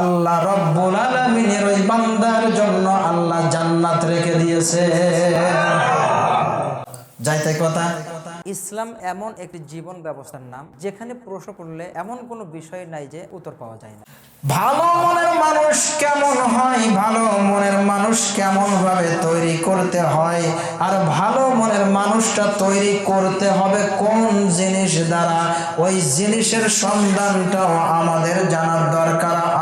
আল্লাহ রব্বুল আলামিনের ওই বান্দার জন্য আল্লাহ জান্নাত রেখে দিয়েছে। যাইতে কথা। ইসলাম এমন একটি জীবন ব্যবস্থার নাম যেখানে প্রশ্ন করলে এমন কোনো বিষয় নাই যে উত্তর পাওয়া যায় না। ভালো মনের মানুষ কেমন হয়? ভালো মনের মানুষ কেমন ভাবে তৈরি করতে হয়? আর ভালো মনের মানুষটা তৈরি করতে হবে কোন জিনিস দ্বারা? ওই জিনিসের সন্ধানটাও আমাদের জানার দরকার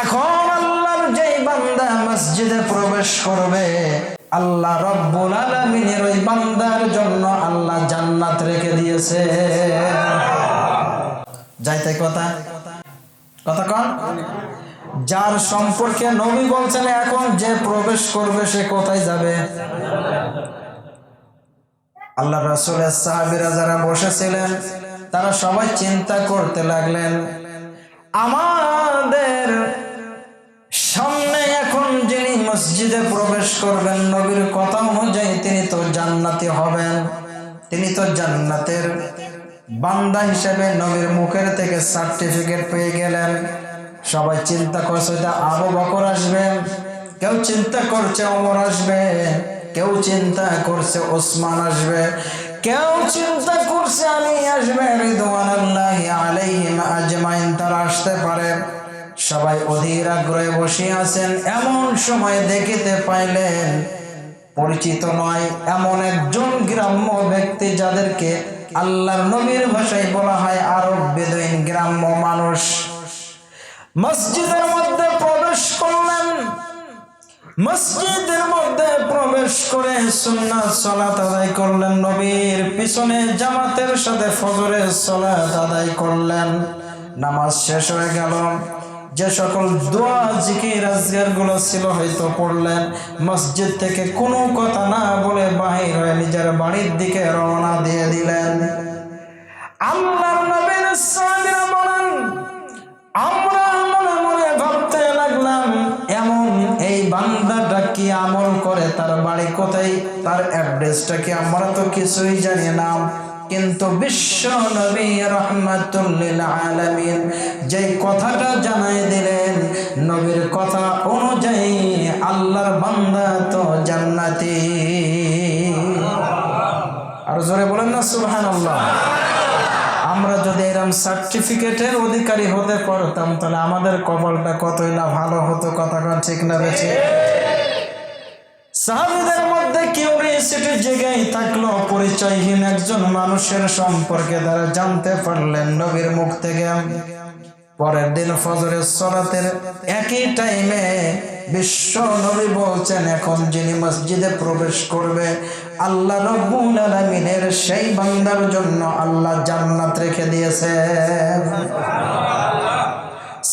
এখন আল্লাহর যেই বান্দা মসজিদে প্রবেশ করবে, আল্লাহ রব্বুল আলামিনের ওই বান্দার জন্য আল্লাহ জান্নাত রেখে দিয়েছে। যাইতে কথা। কথা কন। যার সম্পর্কে নবী বলছেন, এখন যে প্রবেশ করবে সে কোথায় যাবে? আল্লাহ রাসূলের সাহাবীরা যারা বসেছিলেন, তারা সবাই চিন্তা করতে লাগলেন আমাদের সামনে এখন যিনি মসজিদে প্রবেশ করবেন, নবীর কথা অনুযায়ী তিনি তো জান্নাতি হবেন। তিনি তো জান্নাতের বান্দা হিসেবে নবীর মুখের থেকে সার্টিফিকেট পেয়ে গেলেন। সবাই চিন্তা করছে যে আবু বকর আসবে, কেউ চিন্তা করছে অমর আসবে, কেউ চিন্তা করছে ওসমান আসবে। কেউ চিন্তা করছে আমি আসবে আলাইহিম আজমাইন, তারা আসতে পারে। সবাই অধীর আগ্রহে বসে আছেন, এমন সময় দেখিতে পাইলেন, পরিচিত নয় এমন একজন গ্রাম্য ব্যক্তি যাদেরকে আল্লাহর নবীর ভাষায় বলা হয় আরব বেদুইন গ্রাম্য মানুষ। মসজিদের মধ্যে প্রবেশ করলেন মসজিদের মধ্যে প্রবেশ করে আদায় করলেন নবীর পিছনে জামাতের সাথে আদায় করলেন। নামাজ শেষ হয়ে গেল। যে সকল দোয়া, জিকিরগুলো ছিল হয়তো পড়লেন। মসজিদ থেকে কোনো কথা না বলে বাহির হয়ে নিজের বাড়ির দিকে রওনা দিয়ে দিলেন। আল্লাহ কি আমল করে? তার বাড়ি কোথায়? তার অ্যাড্রেসটা কি আমরা তো কিছুই জানি না। কিন্তু বিশ্ব নবী রহমাতুল্লিল আলামিন যে কথাটা জানাই দিলেন, নবীর কথা অনুযায়ী আল্লাহর বান্দা তো জান্নাতি। আর জোরে বলেন না, সুবহানাল্লাহ। আমরা যদি এরকম সার্টিফিকেটের অধিকারী হতে পারতাম, তাহলে আমাদের কপালটা কতই না ভালো হতো, কথা কোন ঠিক না বেছে সাহাবিদের মধ্যে কিউরিয়াসিটির জায়গায় থাকল পরিচয়হীন একজন মানুষের সম্পর্কে তারা জানতে পারলেন নবীর মুখ থেকে। পরের দিন ফজরের সলাতের একই টাইমে বিশ্ব নবী বলছেন, এখন যিনি মসজিদে প্রবেশ করবে, আল্লাহ রব্বুল সেই বান্দার জন্য আল্লাহ জান্নাত রেখে দিয়েছে।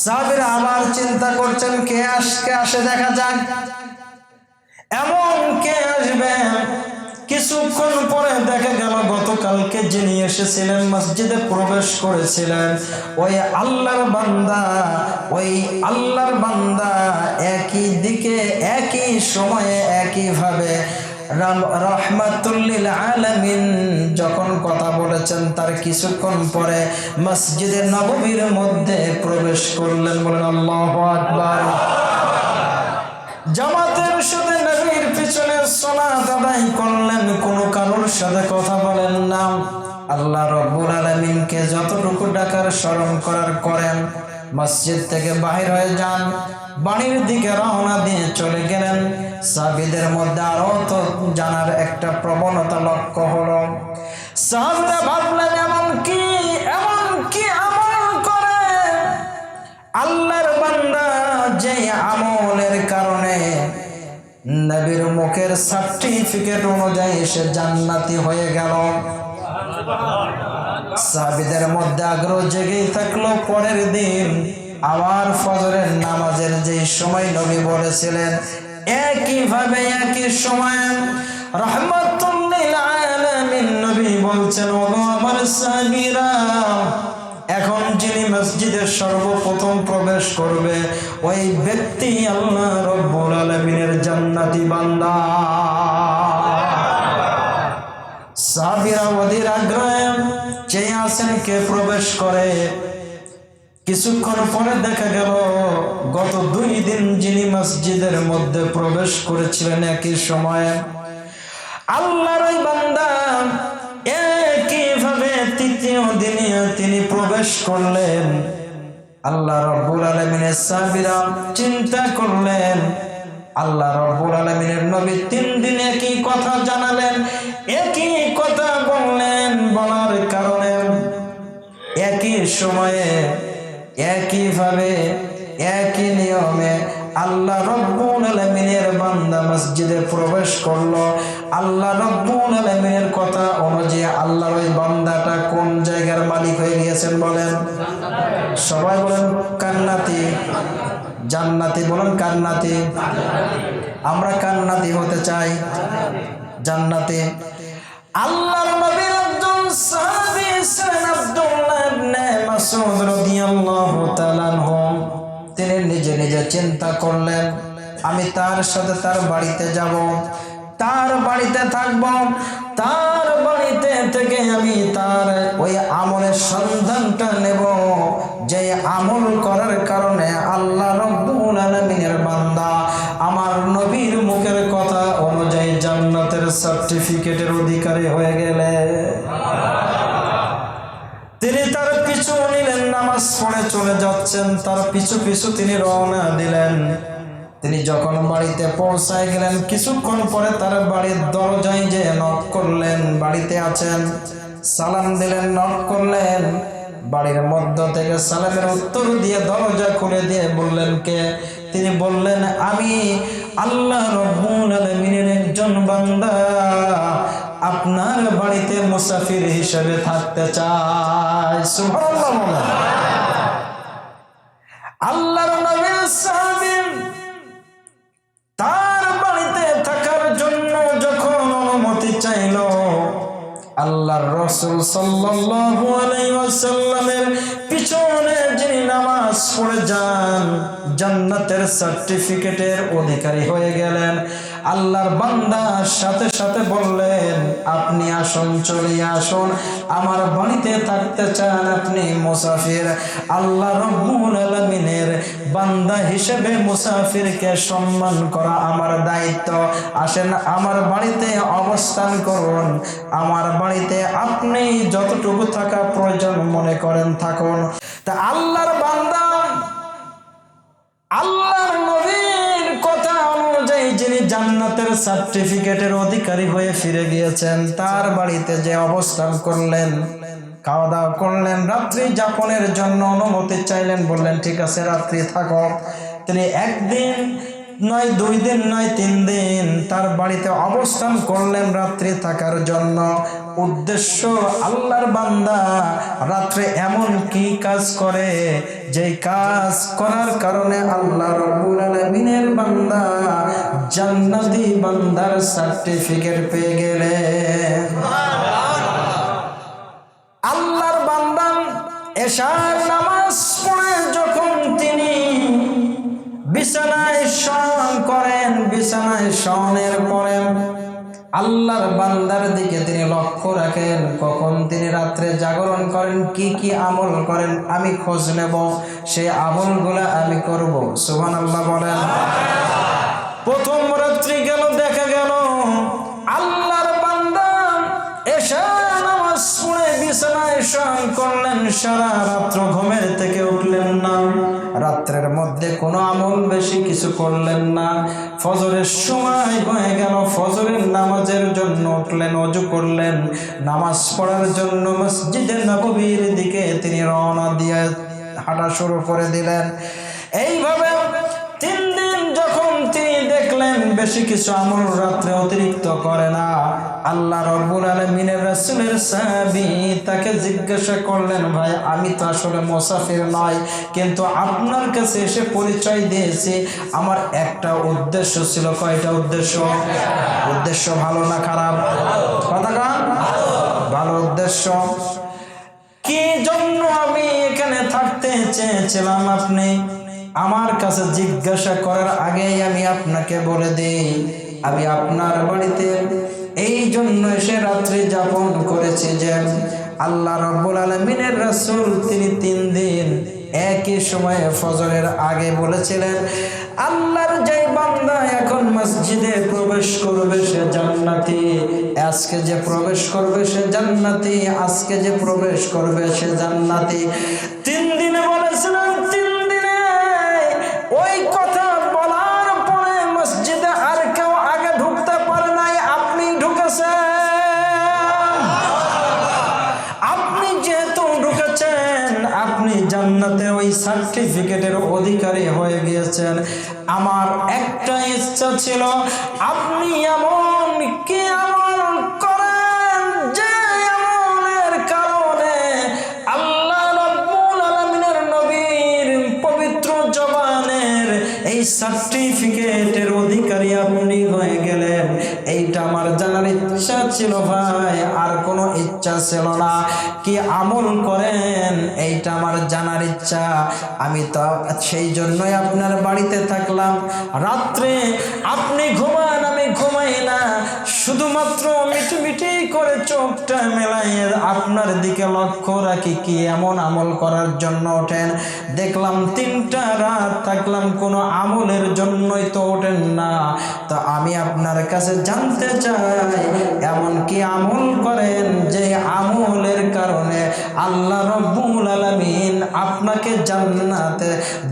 সাবির আবার চিন্তা করছেন, কে আসকে আসে দেখা যাক। এমন কে আসবে? কিছুক্ষণ পরে দেখা গেল গতকালকে যিনি এসেছিলেন, মসজিদে প্রবেশ করেছিলেন। ওই আল্লাহর বান্দা, ওই আল্লাহর বান্দা একই দিকে, একই সময়ে, একইভাবে রহমাতুল্লিল আলামিন যখন কথা বলেছেন, তার কিছুক্ষণ পরে মসজিদে নববীর মধ্যে প্রবেশ করলেন, বলেন আল্লাহ আকবার। জামাতের পিছনে করলেন, কোনো কারোর সাথে কথা বলেন না। আল্লাহ রব্বুল আলামিনকে যতটুকু ডাকার স্মরণ করার করেন, মসজিদ থেকে বাহির হয়ে যান, বাড়ির দিকে রওনা দিয়ে চলে গেলেন। সাবিদের মধ্যে আরও তো জানার একটা প্রবণতা লক্ষ্য হলো। সাহাবিরা ভাবলেন, এমন কি এমন কি আমল করে? আল্লাহর বান্দা যে আমলের কারণে নবীর মুখের সার্টিফিকেট অনুযায়ী সে জান্নাতি হয়ে গেল। সাহাবিদের মধ্যে আগ্রহ জেগেই থাকল পরের দিন। আবার ফজরের নামাজের যে সময় নবী বলেছিলেন, একইভাবে একই সময় রহমতুল্লিল নবী বলছেন এখন যিনি মসজিদের সর্বপ্রথম প্রবেশ করবে, ওই ব্যক্তি আল্লাহ রব্বুল আলামিনের জান্নাতি বান্দা। সাহাবীরা অধীর আগ্রহে চেয়ে আছেন কে প্রবেশ করে। কিছুক্ষণ পরে দেখা গেল, গত দুই দিন যিনি মসজিদের মধ্যে প্রবেশ করেছিলেন একই সময়ে। আল্লাহর ওই বান্দা একইভাবে তৃতীয় দিনে তিনি প্রবেশ করলেন। আল্লাহ রব্বুল আলমিনের সাহাবীরা চিন্তা করলেন আল্লাহ রব্বুল আলমিনের নবী তিন দিন একই কথা জানালেন, একই কথা বললেন, বলার কারণে একই সময়ে, একইভাবে, একই নিয়মে আল্লাহ রব্বুল আলমিনের বান্দা মসজিদে প্রবেশ করল। আল্লাহ রব্বুল আলমিনের কথা অনুযায়ী আল্লাহর ওই বান্দাটা কোন জায়গার মালিক হয়ে গিয়েছেন বলেন? সবাই বলেন কান্নাতি। জান্নাতি বলেন কান্নাতি। আমরা কান্নাতি হতে চাই। জান্নাতি। আল্লাহর নবীর একজন সাহাবী ছিলেন আব্দুল্লাহ ইবনে মাসউদ রাদিয়াল্লাহু তাআলা নিজে চিন্তা করলেন, আমি তার সাথে তার বাড়িতে যাব। তার বাড়িতে থাকব। তার বাড়িতে থেকে আমি তার ওই আমলের সন্ধানটা নেব। যে আমল করার কারণে আল্লাহ রব্বুল আলামিনের বান্দা আমার নবীর মুখের কথা অনুযায়ী জান্নাতের সার্টিফিকেটের অধিকারী হয়ে গেলে তিনি তার পিছু নিলেন নামাজ পড়ে চলে যাচ্ছেন, তার পিছু পিছু তিনি রওনা দিলেন। তিনি যখন বাড়িতে পৌঁছায় গেলেন, কিছুক্ষণ পরে তার বাড়ির দরজায় যে নক করলেন, বাড়িতে আছেন, সালাম দিলেন নক করলেন। বাড়ির মধ্য থেকে সালামের উত্তর দিয়ে দরজা খুলে দিয়ে বললেন কে? তিনি বললেন, আমি আল্লাহ আলামিনের একজন বান্দা। আপনার বাড়িতে মুসাফির হিসেবে থাকতে চাই। বলেন। আল্লাহর নবীর সাহাবী তার বাড়িতে থাকার জন্য যখন অনুমতি চাইল, আল্লাহর রসুল সাল্লাল্লাহু আলাইহি ওয়াসাল্লামের পিছনে যিনি নামাজ পড়ে যান জান্নাতের সার্টিফিকেটের অধিকারী হয়ে গেলেন। আল্লাহর বান্দার সাথে সাথে বললেন, আপনি আসুন, চলে আসুন। আমার বাড়িতে থাকতে চান আপনি মুসাফির। আল্লাহ রব্বুল আলামিনের বান্দা হিসেবে মুসাফিরকে সম্মান করা আমার দায়িত্ব। আসেন, আমার বাড়িতে অবস্থান করুন। আমার বাড়িতে আপনি যতটুকু থাকা প্রয়োজন মনে করেন, থাকুন। তা আল্লাহর জান্নাতের সার্টিফিকেটের অধিকারী হয়ে ফিরে গিয়েছেন। তার বাড়িতে যে অবস্থান করলেন খাওয়া দাওয়া করলেন, রাত্রি যাপনের জন্য অনুমতি চাইলেন, বললেন, ঠিক আছে, রাত্রি থাকো। তিনি একদিন নয় দুই দিন নয় তিন দিন। তার বাড়িতে অবস্থান করলেন রাত্রি থাকার জন্য। উদ্দেশ্য আল্লাহর বান্দা রাত্রে এমন কি কাজ করে? যেই কাজ করার কারণে আল্লাহ রব্বুল আলামিনের বান্দা জান্নাতি বান্দার সার্টিফিকেট পেয়ে গেলে আল্লাহর বান্দা এশার নামাজ পড়ে করেন বিছানায় শয়নের পরে। আল্লাহর বান্দার দিকে তিনি লক্ষ্য রাখেন, কখন তিনি রাত্রে জাগরণ করেন, কি কি আমল করেন, আমি খোঁজ নেব সেই আমলগুলা আমি করব সুবহান আল্লাহ বলেন। প্রথম রাত্রি গেল, দেখা গেল, আল্লাহর বান্দা এসা নামাজ পড়ে বিছানায় শয়ন করলেন, সারা রাত্র ঘুমের থেকে উঠলেন না। রাত্রের মধ্যে কোনো আমল বেশি কিছু করলেন না। ফজরের সময় হয়ে গেল, ফজরের নামাজের জন্য উঠলেন, অজু করলেন। নামাজ পড়ার জন্য মসজিদে নববীর দিকে তিনি রওনা দিয়ে হাঁটা শুরু করে দিলেন। এইভাবে তিন দিন যখন তিনি দেখলেন, বেশি কিছু আমল রাত্রে অতিরিক্ত করে না। আল্লাহ রব্বুল আলমিনের রাসুলের সাহাবি তাকে জিজ্ঞাসা করলেন, ভাই, আমি তো আসলে মোসাফির নয় কিন্তু আপনার কাছে এসে পরিচয় দিয়েছি। আমার একটা উদ্দেশ্য ছিল। কয়টা উদ্দেশ্য? উদ্দেশ্য ভালো না খারাপ? কথা কান। ভালো উদ্দেশ্য। কি জন্য আমি এখানে থাকতে চেয়েছিলাম আপনি? আমার কাছে জিজ্ঞাসা করার আগেই আমি আপনাকে বলে দিই। আমি আপনার বাড়িতে এই জন্য এসে রাত্রি যাপন করেছি যে আল্লাহ রব্বুল আলমিনের রাসূল তিনি তিন দিন একই সময়ে ফজরের আগে বলেছিলেন, আল্লাহর যে বান্দা এখন মসজিদে প্রবেশ করবে সে জান্নাতি। আজকে যে প্রবেশ করবে সে জান্নাতি। আজকে যে প্রবেশ করবে সে জান্নাতি। তিন দিনে বলেছিলেন, তিন অধিকারী হয়ে গিয়েছেন। আমার একটা ইচ্ছা ছিল, আপনি এমন কি কারণে আল্লাহ নবীর পবিত্র জবানের এই সার্টিফিকেটের অধিকারী আপনি হয়ে গেলেন। এইটা আমার জানার ইচ্ছা ছিল ভাই, আর কোনো ইচ্ছা ছিল না। কি আমল করেন? এইটা আমার জানার ইচ্ছা। আমি তো সেই জন্যই আপনার বাড়িতে থাকলাম। রাত্রে আপনি ঘুমান ঘুমাই না। শুধুমাত্র মিটি মিটি করে চোখটা মেলাই আপনার দিকে লক্ষ্য রাখি কি এমন আমল করার জন্য ওঠেন? দেখলাম তিনটা রাত থাকলাম, কোনো আমলের জন্যই তো ওঠেন না। তো আমি আপনার কাছে জানতে চাই, এমন কি আমল করেন যে আমলের কারণে আল্লাহ রব্বুল আলামিন আপনাকে জান্নাতে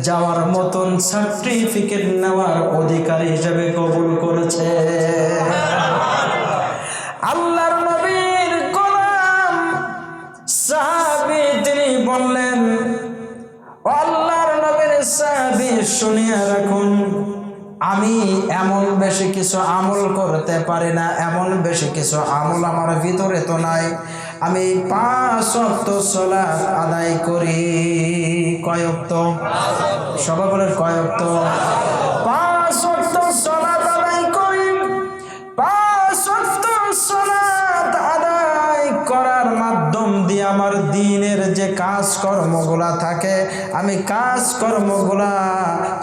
যাওয়ার মতন সার্টিফিকেট নেওয়ার অধিকার হিসেবে কবুল করেছে আল্লাহর নবীর গোলাম সাহাবী তিনি বললেন আল্লাহর নবীর সাহাবী, শুনিয়া রাখুন, আমি এমন বেশি কিছু আমল করতে পারি না, এমন বেশি কিছু আমল আমার ভিতরে তো নাই। আমি পাঁচ অক্ত সলাৎ আদায় করি। কয়ক্ত সবাই বলেন কয়ক্ত পাঁচ অক্ত আমার দিনের যে কাজকর্মগুলা থাকে, আমি কাজকর্মগুলা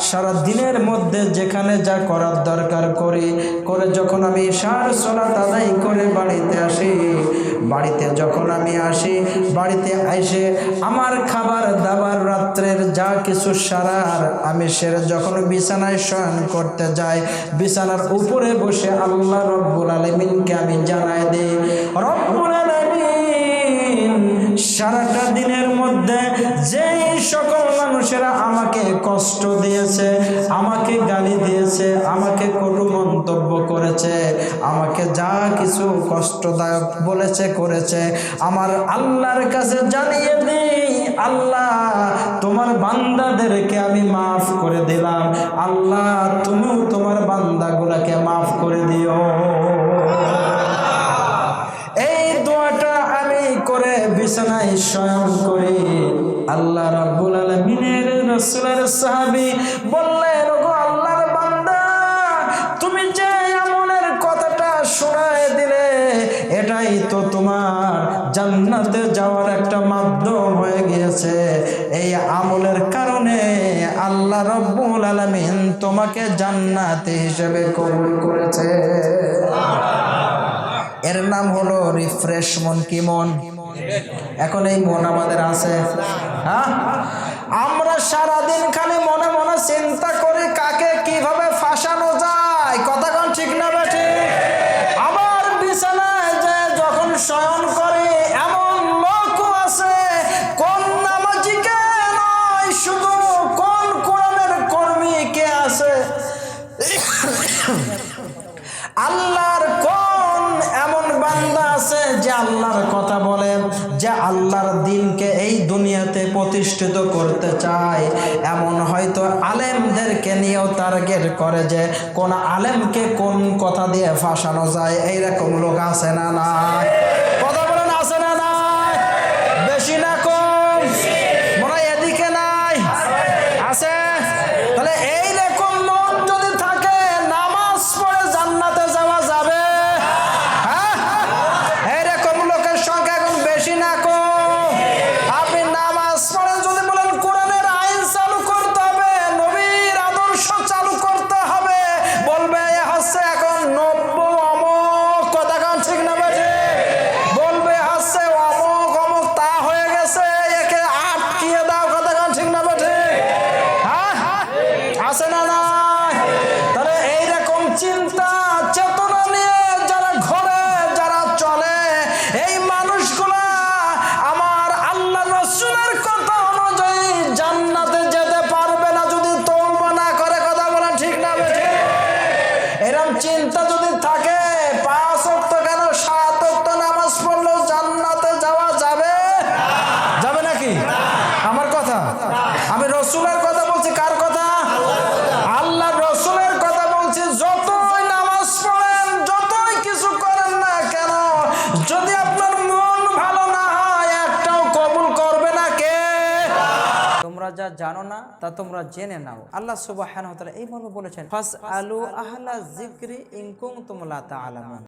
সারা দিনের মধ্যে যেখানে যা করার দরকার করি, করে যখন আমি সার সলাত আদায় করে বাড়িতে আসি, বাড়িতে যখন আমি আসি, বাড়িতে এসে আমার খাবার দাবার রাত্রের যা কিছু সারার, আমি সেরে যখন বিছানায় শয়ন করতে যাই, বিছানার উপরে বসে আল্লাহ রব্বুল আলমিনকে আমি জানাই দিই, রব্বুল সারাটা দিনের মধ্যে যেই সকল মানুষেরা আমাকে কষ্ট দিয়েছে, আমাকে গালি দিয়েছে, আমাকে কটু মন্তব্য করেছে, আমাকে যা কিছু কষ্টদায়ক বলেছে, করেছে, আমার আল্লাহর কাছে জানিয়ে দিই, আল্লাহ, তোমার বান্দাদেরকে আমি মাফ করে দিলাম। আল্লাহ তুমিও তোমার বান্দাগুলাকে মাফ করে দিও এই দোয়াটা আমি করে বিছানায় শয়ন করি আল্লাহ রাব্বুল আলামিনের রাসূলের সাহাবী বললেন, ওগো আল্লাহর বান্দা, তুমি যে আমলের কথাটা শোনায় দিলে, এটাই তো তোমার জান্নাতে যাওয়ার একটা মাধ্যম হয়ে গিয়েছে। এই আমলের কারণে আল্লাহ রব্বুল আলামিন তোমাকে জান্নাতে হিসেবে কবুল করেছে। এর নাম হলো রিফ্রেশ মন কি মন? এখন এই মন আমাদের আছে। হ্যাঁ? আমরা সারাদিন খালি মনে মনে চিন্তা করি। প্রতিষ্ঠিত করতে চায়, এমন হয়তো আলেমদেরকে নিয়েও টার্গেট করে যে কোন আলেমকে কোন কথা দিয়ে ফাঁসানো যায়, এইরকম লোক আছে না না জানো না, তা তোমরা জেনে নাও। আল্লাহ সুবাহ এই মর্ম বলেছেন ফাস আলু আহলা জিক্রি ইংকুং তুমলা তা আলামান